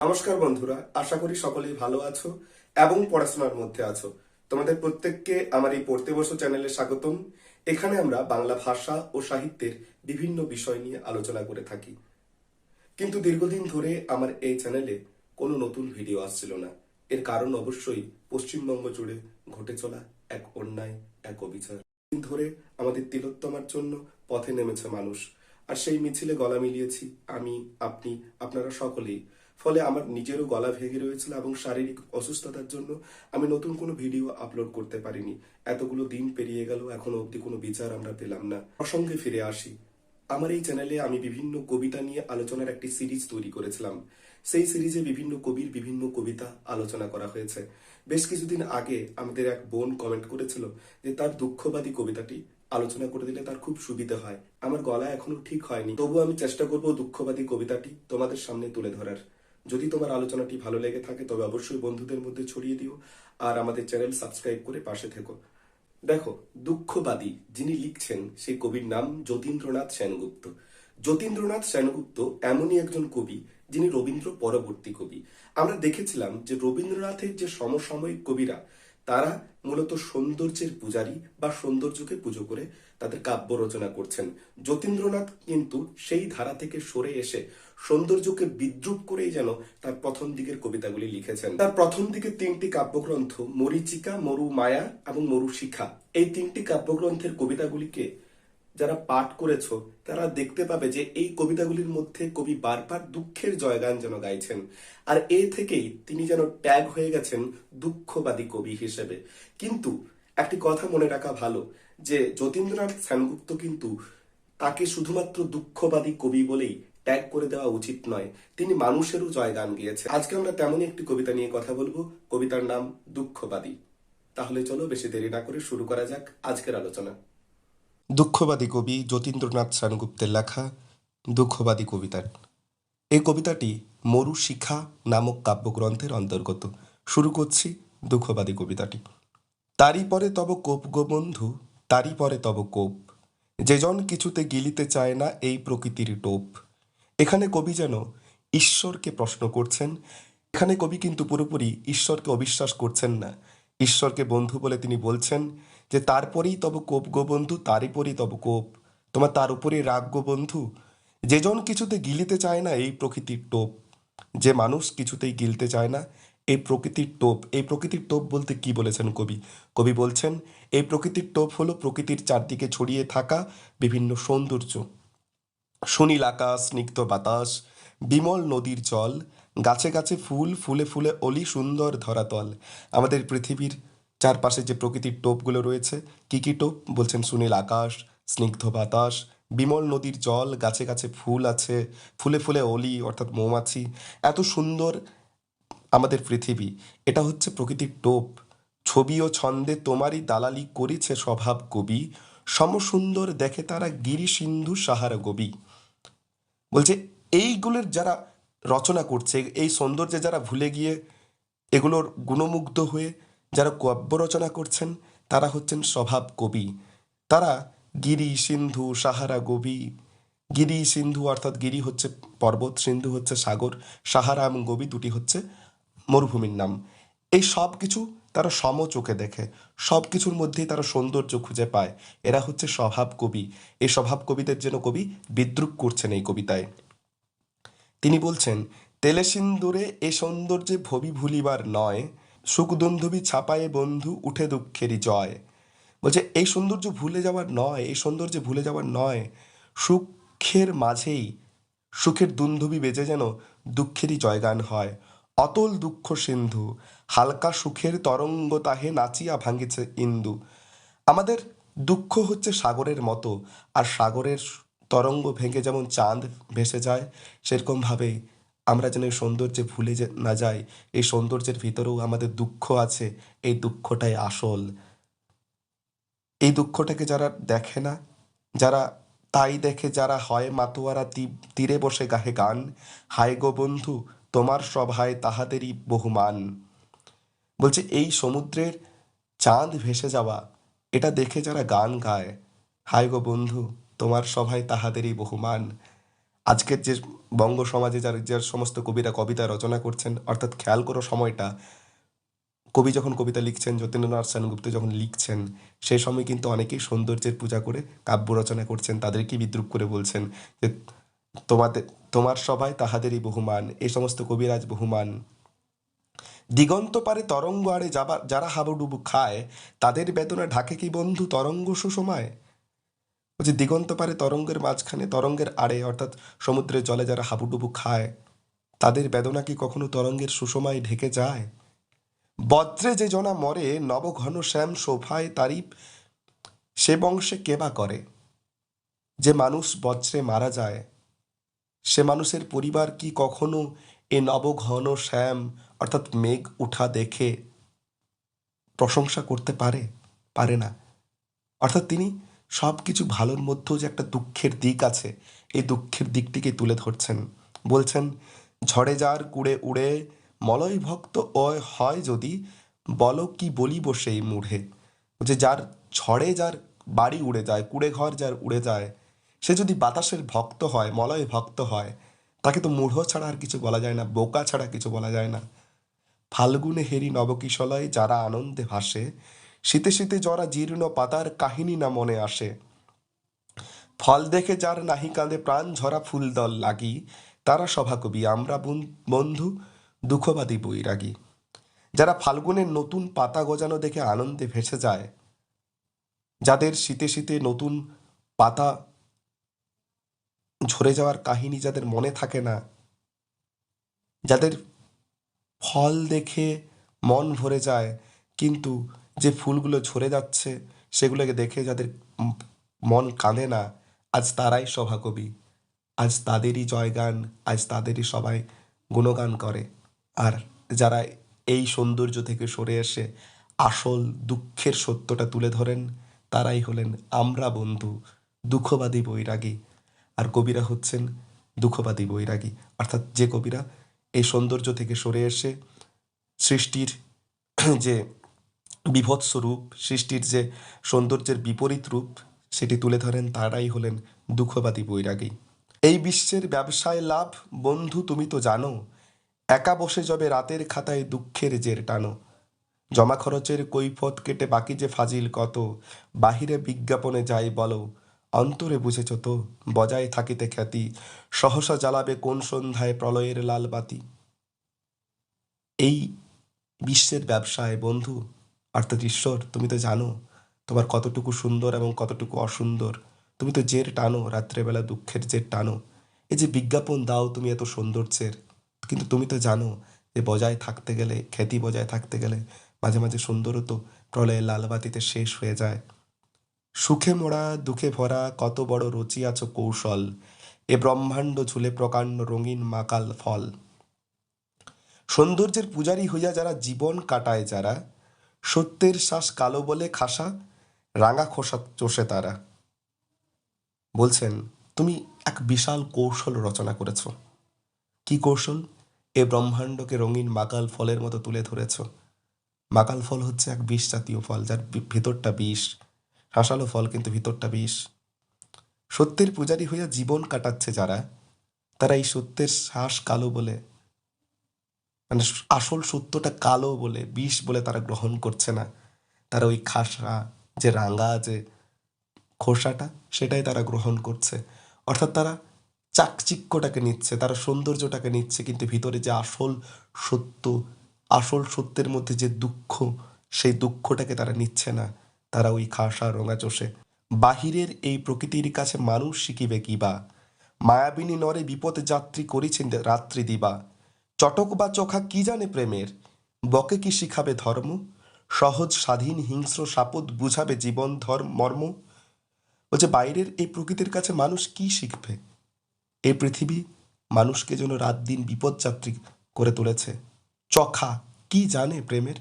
নমস্কার বন্ধুরা, আশা করি সকলেই ভালো আছো এবং পড়াশোনার মধ্যে আছো। তোমাদের প্রত্যেককে আমার এই পড়তে বসো চ্যানেলে স্বাগতম। এখানে আমরা বাংলা ভাষা ও সাহিত্যের বিভিন্ন বিষয় নিয়ে আলোচনা করে থাকি। কিন্তু দীর্ঘদিন ধরে আমার এই চ্যানেলে কোনো নতুন ভিডিও আসছিল না। এর কারণ অবশ্যই পশ্চিমবঙ্গ জুড়ে ঘটে চলা এক অন্যায়, এক অবিচার। দিন ধরে আমাদের তিলোত্তমার জন্য পথে নেমেছে মানুষ। আর সেই মিছিলে গলা মিলিয়েছি আমি, আপনি, আপনারা সকলেই। ফলে আমার নিজেরও গলা ভেঙে রয়েছিল এবং শারীরিক অসুস্থতার জন্য আমি নতুন কোনো ভিডিও আপলোড করতে পারিনি। এতগুলো দিন পেরিয়ে গেল, এখনও অবধি কোনো বিচার আমরা পেলাম না। প্রসঙ্গে ফিরে আসি। আমার এই চ্যানেলে আমি বিভিন্ন কবিতা নিয়ে আলোচনার একটি সিরিজ তৈরি করেছিলাম। সেই সিরিজে বিভিন্ন কবির বিভিন্ন কবিতা আলোচনা করা হয়েছে। বেশ কিছুদিন আগে আমাদের এক বোন কমেন্ট করেছিল যে তার দুঃখবাদী কবিতাটি আলোচনা করে দিলে তার খুব সুবিধা হয়। আমার গলা এখনও ঠিক হয়নি। তবু আমি চেষ্টা করব দুঃখবাদী কবিতাটি তোমাদের সামনে তুলে ধরার। যদি তোমার আলোচনাটি ভালো লেগে থাকে, তবে অবশ্যই বন্ধুদের মধ্যে ছড়িয়ে দিও আর আমাদের চ্যানেল সাবস্ক্রাইব করে পাশে থেকো। দেখো, দুঃখবাদী যিনি লিখছেন সেই কবির নাম যতীন্দ্রনাথ সেনগুপ্ত। যতীন্দ্রনাথ সেনগুপ্ত এমনই একজন কবি যিনি রবীন্দ্র পরবর্তী কবি। আমরা দেখেছিলাম যে রবীন্দ্রনাথের যে সমসাময়িক কবিরা তারা মূলত সৌন্দর্যের পূজারি বা সৌন্দর্যকে পুজো করে তাদের কাব্য রচনা করছেন। যতীন্দ্রনাথ কিন্তু সেই ধারা থেকে সরে এসে সৌন্দর্যকে বিদ্রুপ করেই যেন তার প্রথম দিকের কবিতাগুলি লিখেছেন। তার প্রথম দিকে তিনটি কাব্যগ্রন্থ মরিচিকা মরু মায়া এবং মরু শিখা এই তিনটি কাব্যগ্রন্থের কবিতাগুলিকে যারা পাঠ করেছ, তারা দেখতে পাবে যে এই কবিতাগুলির মধ্যে কবি বারবার দুঃখের জয়গান যেন গাইছেন। আর এ থেকেই তিনি যেন ট্যাগ হয়ে গেছেন দুঃখবাদী কবি হিসেবে। কিন্তু একটি কথা মনে রাখা ভালো, যে যতীন্দ্রনাথ সেনগুপ্ত কিন্তু তাকে শুধুমাত্র দুঃখবাদী কবি বলেই ট্যাগ করে দেওয়া উচিত নয়, তিনি মানুষেরও জয়গান গিয়েছেন। আজকে আমরা তেমনই একটি কবিতা নিয়ে কথা বলব, কবিতার নাম দুঃখবাদী। তাহলে চলো বেশি দেরি না করে শুরু করা যাক আজকের আলোচনা। দুঃখবাদী কবি যতীন্দ্রনাথ সেনগুপ্তের লেখা দুঃখবাদী কবিতা। এই কবিতাটি মরু শিখা নামক কাব্যগ্রন্থের অন্তর্গত। শুরু করছি দুঃখবাদী কবিতাটি। তারই পরে তব কোপ গো বন্ধু, তারই পরে তব কোপ। যেজন কিছুতে গিলিতে চায় না এই প্রকৃতির টোপ। এখানে কবি যেন ঈশ্বরকে প্রশ্ন করছেন, এখানে কবি কিন্তু পুরোপুরি ঈশ্বরকে অবিশ্বাস করছেন না। ঈশ্বরকে বন্ধু বলে তিনি বলছেন যে তারপরেই তব কোপ গো বন্ধু, তারই পরেই তব কোপ। তোমার তার উপরেই রাগ গো বন্ধু। যেজন কিছুতে গিলিতে চায় না, এই প্রকৃতির টোপ। যে মানুষ কিছুতেই গিলতে চায় না, এই প্রকৃতির টোপ। এই প্রকৃতির টোপ বলতে কি বলেছেন কবি? কবি বলছেন, এই প্রকৃতির টোপ হলো প্রকৃতির চারদিকে ছড়িয়ে থাকা বিভিন্ন সৌন্দর্য। সুনীল আকাশ, স্নিগ্ধ বাতাস, বিমল নদীর জল, গাছে গাছে ফুল, ফুলে ফুলে অলি সুন্দর ধরাতল। আমাদের পৃথিবীর চারপাশে যে প্রকৃতির টোপগুলো রয়েছে, কী কী টোপ? বলছেন সুনীল আকাশ, স্নিগ্ধ বাতাস, বিমল নদীর জল, গাছে গাছে ফুল আছে, ফুলে ফুলে অলি, অর্থাৎ মৌমাছি। এত সুন্দর আমাদের পৃথিবী। এটা হচ্ছে প্রকৃতির টোপ। ছবি ও ছন্দে তোমারই দালালি করেছে স্বভাব কবি। সমসুন্দর দেখে তারা গিরি সিন্ধু সাহারা কবি বলছে, এইগুলোর যারা রচনা করছে, এই সৌন্দর্যে যারা ভুলে গিয়ে এগুলোর গুণমুগ্ধ হয়ে যারা কাব্য রচনা করছেন, তারা হচ্ছেন স্বভাব কবি। তারা গিরি, সিন্ধু, সাহারা, গবি। গিরি, সিন্ধু অর্থাৎ গিরি হচ্ছে পর্বত, সিন্ধু হচ্ছে সাগর, সাহারা এবং গবি দুটি হচ্ছে মরুভূমির নাম। এই সব কিছু তারা সম চোখে দেখে। সব কিছুর মধ্যেই তারা সৌন্দর্য খুঁজে পায়। এরা হচ্ছে স্বভাব কবি। এই স্বভাব কবিদের যেন কবি বিদ্রুপ করছেন এই কবিতায়। তিনি বলছেন, তেলে সিন্দুরে এ সৌন্দর্যে ভবি ভুলিবার নয়। সুখদুন্ধবি ছাপায়ে বন্ধু উঠে দুঃখেরই জয়। বলছে, এই সৌন্দর্য ভুলে যাওয়ার নয়, এই সৌন্দর্যে ভুলে যাওয়ার নয়। সুখের মাঝেই, সুখের দুন্ধবি বেজে যেন দুঃখেরই জয়গান হয়। অতল দুঃখ সিন্ধু, হালকা সুখের তরঙ্গ তাহে নাচিয়া ভাঙিছে ইন্দু। আমাদের দুঃখ হচ্ছে সাগরের মতো, আর সাগরের তরঙ্গ ভেঙে যেমন চাঁদ ভেসে যায়, সেরকমভাবেই আমরা যেন এই সৌন্দর্যে ভুলে যে- না যাই, এই সৌন্দর্যের ভিতরেও আমাদের দুঃখ আছে, এই দুঃখটাই আসল। এই দুঃখটাকে যারা দেখে না, যারা তাই দেখে যারা হয় মাতোয়ারা তীরে বসে গাহে গান, হায় গো বন্ধু, তোমার সভায় তাহাদেরই বহুমান। বলছে, এই সমুদ্রের চাঁদ ভেসে যাওয়া, এটা দেখে যারা গান গায়, হায় গো বন্ধু, তোমার সভায় তাহাদেরই বহুমান। আজকের যে বঙ্গ সমাজে যার যে সমস্ত কবিরা কবিতা রচনা করছেন, অর্থাৎ খেয়াল করো সময়টা, কবি যখন কবিতা লিখছেন, যতীন্দ্রনাথ সেনগুপ্ত যখন লিখছেন সেই সময় কিন্তু অনেকেই সৌন্দর্যের পূজা করে কাব্য রচনা করছেন, তাদেরকে বিদ্রুপ করে বলছেন যে তোমাদের তোমার সবাই তাহাদেরই বহুমান, এই সমস্ত কবিরাজ বহুমান। দিগন্ত পারে তরঙ্গ আরে যাবা যারা হাবুডুবু খায়, তাদের বেদনা ঢাকে কি বন্ধু তরঙ্গ সুসময় বলছে দিগন্ত পারে তরঙ্গের মাঝখানে, তরঙ্গের আড়ে, অর্থাৎ সমুদ্রের জলে যারা হাবুডুবু খায়, তাদের বেদনা কি কখনো তরঙ্গের সুষমায় ঢেকে যায়? বজ্রে যে জনা মরে, নবঘন শ্যাম শোভায় তারিফ, সে বংশে কেবা করে? যে মানুষ বজ্রে মারা যায়, সে মানুষের পরিবার কি কখনো এ নবঘন শ্যাম, অর্থাৎ মেঘ উঠা দেখে প্রশংসা করতে পারে? পারে না। অর্থাৎ তিনি সব কিছু ভালোর মধ্যেও যে একটা দুঃখের দিক আছে, এই দুঃখের দিকটিকে তুলে ধরছেন। বলছেন, ঝড়ে যার কুড়ে উড়ে, মলয় ভক্ত অয় হয় যদি, বলো কি বলিব সেই মুড়ে যে যার ঝড়ে যার বাড়ি উড়ে যায়, কুড়ে ঘর যার উড়ে যায়, সে যদি বাতাসের ভক্ত হয়, মলয় ভক্ত হয়, তাকে তো মূঢ় ছাড়া আর কিছু বলা যায় না, বোকা ছাড়া কিছু বলা যায় না। ফাল্গুনে হেরি নবকিশলয় যারা আনন্দে ভাসে শীতে শীতে জরা জীর্ণ পাতার কাহিনী না মনে আসে। ফল দেখে যার নাহি কাঁদে প্রাণ, ঝরা ফুল দল লাগি। তারা সভাকবি আমরা বন- বন্ধু, দুঃখবাদী বৈরাগী। যারা ফাল্গুনের নতুন পাতা গজানো দেখে আনন্দে ভেসে যায়। যাদের শীতে শীতে নতুন পাতা ঝরে যাওয়ার কাহিনী যাদের মনে থাকে না, যাদের ফল দেখে মন ভরে যায়, কিন্তু যে ফুলগুলো ঝরে যাচ্ছে, সেগুলোকে দেখে যাদের মন কাঁদে না, আজ তারাই সভাকবি। আজ তাদেরই জয়গান, আজ তাদেরই সবাই গুণগান করে। আর যারা এই সৌন্দর্য থেকে সরে এসে আসল দুঃখের সত্যটা তুলে ধরেন, তারাই হলেন আমরা বন্ধু, দুঃখবাদী বৈরাগী। আর কবিরা হচ্ছেন দুঃখবাদী বৈরাগী। অর্থাৎ যে কবিরা এই সৌন্দর্য থেকে সরে এসে সৃষ্টির যে বিভৎস রূপ, সৃষ্টির যে সৌন্দর্যের বিপরীত রূপ, সেটি তুলে ধরেন তারাই হলেন দুঃখবাদী বৈরাগী। এই বিশ্বের ব্যবসায় লাভ, বন্ধু তুমি তো জানো, একা বসে যাবে রাতের খাতায় দুঃখের জের টানো। জমা খরচের কৈফত কেটে বাকি যে ফাজিল কত, বাহিরে বিজ্ঞাপনে যাই বলো, অন্তরে বুঝেছ তো, বজায় থাকিতে খ্যাতি, সহসা জ্বালাবে কোন সন্ধ্যায় প্রলয়ের লাল বাতি। এই বিশ্বের ব্যবসায় বন্ধু অর্থাৎ ঈশ্বর, তুমি তো জানো তোমার কতটুকু সুন্দর এবং কতটুকু অসুন্দর। তুমি তো জের টানো, রাত্রেবেলা দুঃখের জের টানো। এই যে বিজ্ঞাপন দাও তুমি এত সৌন্দর্যের কিন্তু তুমি তো জানো যে বজায় থাকতে গেলে, খ্যাতি বজায় থাকতে গেলে মাঝে মাঝে সুন্দরও তো প্রলয়ে লালবাতিতে শেষ হয়ে যায়। সুখে মোড়া, দুঃখে ভরা, কত বড় রচি আছো কৌশল। এ ব্রহ্মাণ্ড ঝুলে প্রকাণ্ড রঙিন মাকাল ফল। সৌন্দর্যের পূজারী হইয়া যারা জীবন কাটায় যারা সত্যের শ্বাস কালো বলে খাসা, রাঙা খোসা চষে তারা। বলছেন, তুমি এক বিশাল কৌশল রচনা করেছ। কি কৌশল? এ ব্রহ্মাণ্ডকে রঙিন মাকাল ফলের মতো তুলে ধরেছ। মাকাল ফল হচ্ছে এক বিষ জাতীয় ফল, যার ভিতরটা বিষ। শাঁসালো ফল কিন্তু ভিতরটা বিষ। সত্যের পূজারী হইয়া জীবন কাটাচ্ছে যারা। তারা এই সত্যের শ্বাস কালো বলে মানে আসল সত্যটা কালো বলে, বিষ বলে তারা গ্রহণ করছে না। তারা ওই খাসা যে রাঙা, যে খোসাটা, সেটাই তারা গ্রহণ করছে। অর্থাৎ তারা চাকচিক্যটাকে নিচ্ছে, তারা সৌন্দর্যটাকে নিচ্ছে, কিন্তু ভিতরে যে আসল সত্য, আসল সত্যের মধ্যে যে দুঃখ, সেই দুঃখটাকে তারা নিচ্ছে না। তারা ওই খাসা, রঙা চষে। বাহিরের এই প্রকৃতির কাছে মানুষ শিখিবে কিবা মায়াবিনী নরে বিপদে যাত্রী করেছেন রাত্রি দিবা। চটক বা চোখা কি জানে প্রেমের? বকে কি শিখাবে ধর্ম? সহজ, স্বাধীন, হিংস্র, সাপদ বুঝাবে জীবন, ধর্ম, মর্ম? বলছে, বাইরের এই প্রকৃতির কাছে মানুষ কি শিখবে? এই পৃথিবী মানুষকে যেন রাত দিন বিপদযাত্রী করে তুলেছে। চখা কি জানে প্রেমের?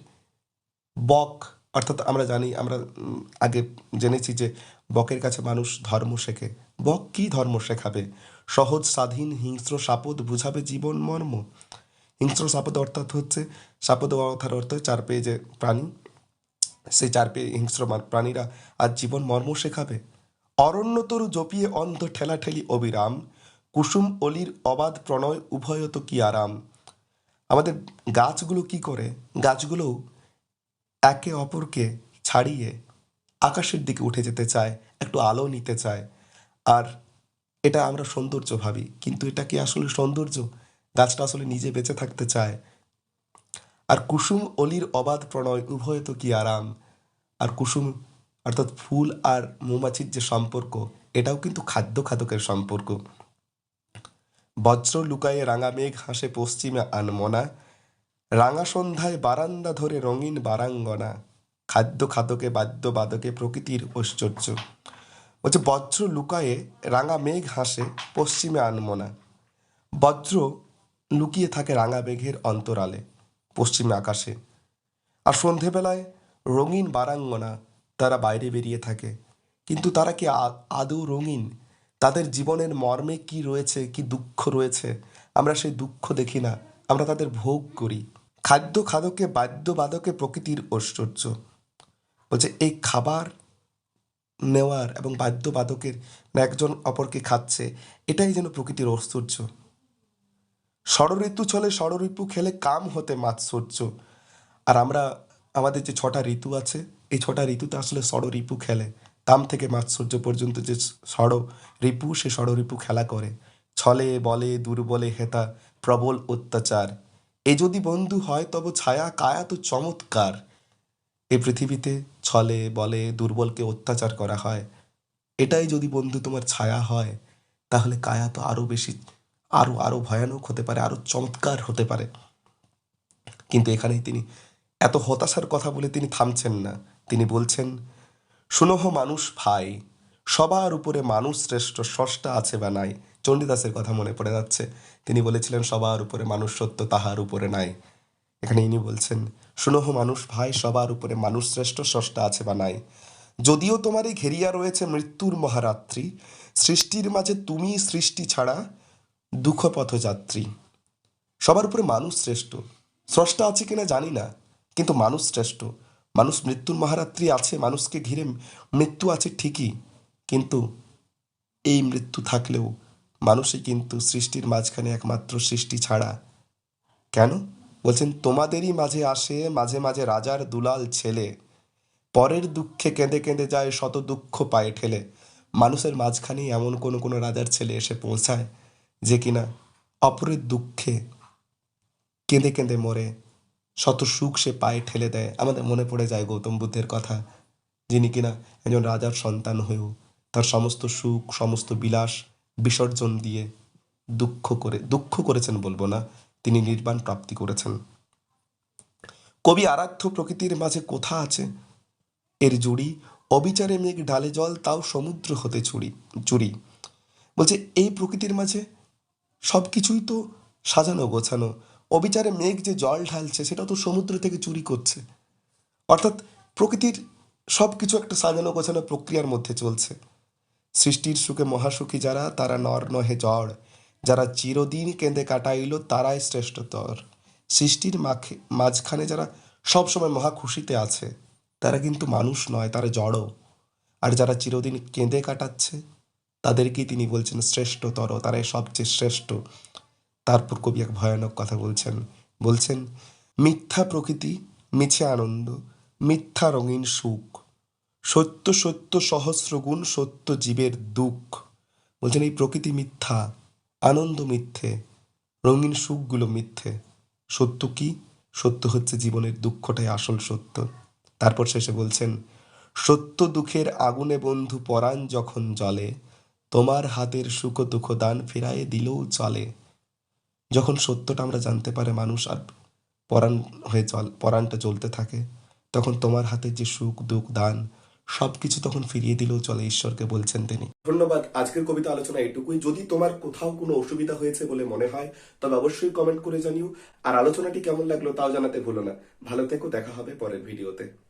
বক, অর্থাৎ আমরা জানি, আমরা আগে জেনেছি যে বকের কাছে মানুষ ধর্ম শেখে। বক কি ধর্ম শেখাবে? সহজ, স্বাধীন, হিংস্র, সাপদ বুঝাবে জীবন, মর্ম? হিংস্র সাপদ অর্থাৎ হচ্ছে সাপদ কথার অর্থ চার পেয়ে যে প্রাণী। সেই চার পেয়ে হিংস্র প্রাণীরা আজ জীবন মর্ম শেখাবে। অরণ্য তরু জপিয়ে অন্ধ ঠেলাঠেলি অবিরাম। কুসুম অলির অবাধ প্রণয় উভয়ত কি আরাম। আমাদের গাছগুলো কি করে? গাছগুলো একে অপরকে ছাড়িয়ে আকাশের দিকে উঠে যেতে চায়, একটু আলো নিতে চায়। আর এটা আমরা সৌন্দর্য ভাবি, কিন্তু এটা কি আসলে সৌন্দর্য? গাছটা আসলে নিজে বেঁচে থাকতে চায়। আর কুসুম, অলির অবাধ প্রণয়, উভয় তো কি আরাম। আর কুসুম, অর্থাৎ ফুল আর মৌমাছির যে সম্পর্ক, এটাও কিন্তু খাদ্য খাদকের সম্পর্ক। বজ্র লুকায়ে রাঙা মেঘ হাসে পশ্চিমে আনমনা। রাঙা সন্ধ্যায় বারান্দা ধরে রঙিন বারাঙ্গনা। খাদ্য খাদকে বাদ্য বাদকে প্রকৃতির ঐশ্বর্য। বলছে, বজ্র লুকায়ে রাঙা মেঘ হাসে পশ্চিমে আনমনা। বজ্র লুকিয়ে থাকে রাঙা মেঘের অন্তরালে, পশ্চিমে আকাশে। আর সন্ধেবেলায় রঙিন বারাঙ্গনা তারা বাইরে বেরিয়ে থাকে। কিন্তু তারা কি আদৌ রঙিন? তাদের জীবনের মর্মে কি রয়েছে, কি দুঃখ রয়েছে? আমরা সেই দুঃখ দেখি না, আমরা তাদের ভোগ করি। খাদ্য খাদকে বাদ্য বাদকে প্রকৃতির ঐশ্বর্য। বলছে, এই খাবার নেওয়ার এবং বাদ্য বাদকের একজন অপরকে খাচ্ছে, এটাই যেন প্রকৃতির ঐশ্বর্য। ষড়ঋতু চলে ষড়ঋতু খেলে কাম হতে মাৎসর্য আর আমরা, আমাদের যে ছটা ঋতু আছে, এই ছটা ঋতুতে আসলে ষড় রিপু খেলে। তাম থেকে মাৎসর্য পর্যন্ত যে ষড় রিপু সে ষড় রিপু খেলা করে। ছলে বলে দুর্বলে হেতা, প্রবল অত্যাচার। এ যদি বন্ধু হয়, তব ছায়া, কায়া তো চমৎকার। এই পৃথিবীতে ছলে বলে, দুর্বলকে অত্যাচার করা হয়। এটাই যদি বন্ধু তোমার ছায়া হয়, তাহলে কায়া তো আরও বেশি আরও আরও ভয়ানক হতে পারে আরও চমৎকার হতে পারে। কিন্তু এখানেই তিনি এত হতাশার কথা বলে তিনি থামছেন না। তিনি বলছেন শুনহ মানুষ ভাই, সবার উপরে মানুষ শ্রেষ্ঠ, স্রষ্টা আছে বা নাই? চণ্ডীদাসের কথা মনে পড়ে যাচ্ছে। তিনি বলেছিলেন, সবার উপরে মানুষ সত্য, তাহার উপরে নাই। এখানে ইনি বলছেন শুনহ মানুষ ভাই, সবার উপরে মানুষ শ্রেষ্ঠ, স্রষ্টা আছে বা নাই? যদিও তোমারই ঘেরিয়া রয়েছে মৃত্যুর মহারাত্রি, সৃষ্টির মাঝে তুমি সৃষ্টি ছাড়া দুঃখ পথযাত্রী সবার উপরে মানুষ শ্রেষ্ঠ। স্রষ্টা আছে কিনা জানি না, কিন্তু মানুষ শ্রেষ্ঠ। মানুষ মৃত্যুর মহারাত্রি আছে, মানুষকে ঘিরে মৃত্যু আছে ঠিকই, কিন্তু এই মৃত্যু থাকলেও মানুষই কিন্তু সৃষ্টির মাঝখানে একমাত্র সৃষ্টি ছাড়া। কেন? বলছেন, তোমাদেরই মাঝে আসে মাঝে মাঝে রাজার দুলাল ছেলে। পরের দুঃখে কেঁদে কেঁদে যায়, শত দুঃখ পায়ে ঠেলে। মানুষের মাঝখানেই এমন কোনো কোনো রাজার ছেলে এসে পৌঁছায়। যে কিনা অপরের দুঃখে কেঁদে কেঁদে মরে, শত সুখ সে পায়ে ঠেলে দেয়। আমাদের মনে পড়ে যায় গৌতম বুদ্ধের কথা, যিনি কিনা একজন রাজার সন্তান হয়েও তার সমস্ত সুখ, সমস্ত বিলাস বিসর্জন দিয়ে দুঃখ করে, দুঃখ করেছেন বলব না, তিনি নির্বাণ প্রাপ্তি করেছেন। কবি আরাধ্য প্রকৃতির মাঝে কোথা আছে? এর জুড়ি, অবিচারে মেঘ ডালে জল, তাও সমুদ্র হতে চুরি চুরি। বলছে, এই প্রকৃতির মাঝে সব কিছুই তো সাজানো, গোছানো। অবিচারে মেঘ যে জল ঢালছে, সেটা তো সমুদ্র থেকে চুরি করছে। অর্থাৎ প্রকৃতির সব কিছু একটা সাজানো, গোছানো প্রক্রিয়ার মধ্যে চলছে। সৃষ্টির সুখে মহাসুখী যারা, তারা নর নহে জড়। যারা চিরদিন কেঁদে কাটাইল, তারাই শ্রেষ্ঠতর। সৃষ্টির মাখে, মাঝখানে যারা সবসময় মহা খুশিতে আছে, তারা কিন্তু মানুষ নয়, তারা জড় আর যারা চিরদিন কেঁদে কাটাচ্ছে তাদেরকেই তিনি বলছেন শ্রেষ্ঠতর, তারাই সবচেয়ে শ্রেষ্ঠ। তারপর কবি এক ভয়ানক কথা বলছেন বলছেন, মিথ্যা প্রকৃতি মিছে আনন্দ, মিথ্যা রঙিন সুখ, সত্য সত্য সহস্র গুণ সত্য জীবের দুঃখ। বলছেন, এই প্রকৃতি মিথ্যা, আনন্দ মিথ্যে, রঙিন সুখগুলো মিথ্যে। সত্য কি? সত্য হচ্ছে জীবনের দুঃখটাই আসল সত্য। তারপর শেষে বলছেন, সত্য দুঃখের আগুনে বন্ধু পরাণ যখন জলে তোমার হাতের সুখ দুঃখ দান ফেরায়ে দিলেও চলে। যখন সত্যটা আমরা জানতে পারে মানুষ আর পরাণ হয়ে চল, পরাণটা জ্বলতে থাকে, তখন তোমার হাতে যে সুখ, দুঃখ, দান, সবকিছু তখন ফিরিয়ে দিলেও চলে ঈশ্বরকে বলছেন তিনি। ধন্যবাদ, আজকের কবিতা আলোচনা এটুকুই। যদি তোমার কোথাও কোনো অসুবিধা হয়েছে বলে মনে হয়, তবে অবশ্যই কমেন্ট করে জানিও। আর আলোচনাটি কেমন লাগল তাও জানাতে ভুলো না। ভালো থেকো, দেখা হবে পরের ভিডিওতে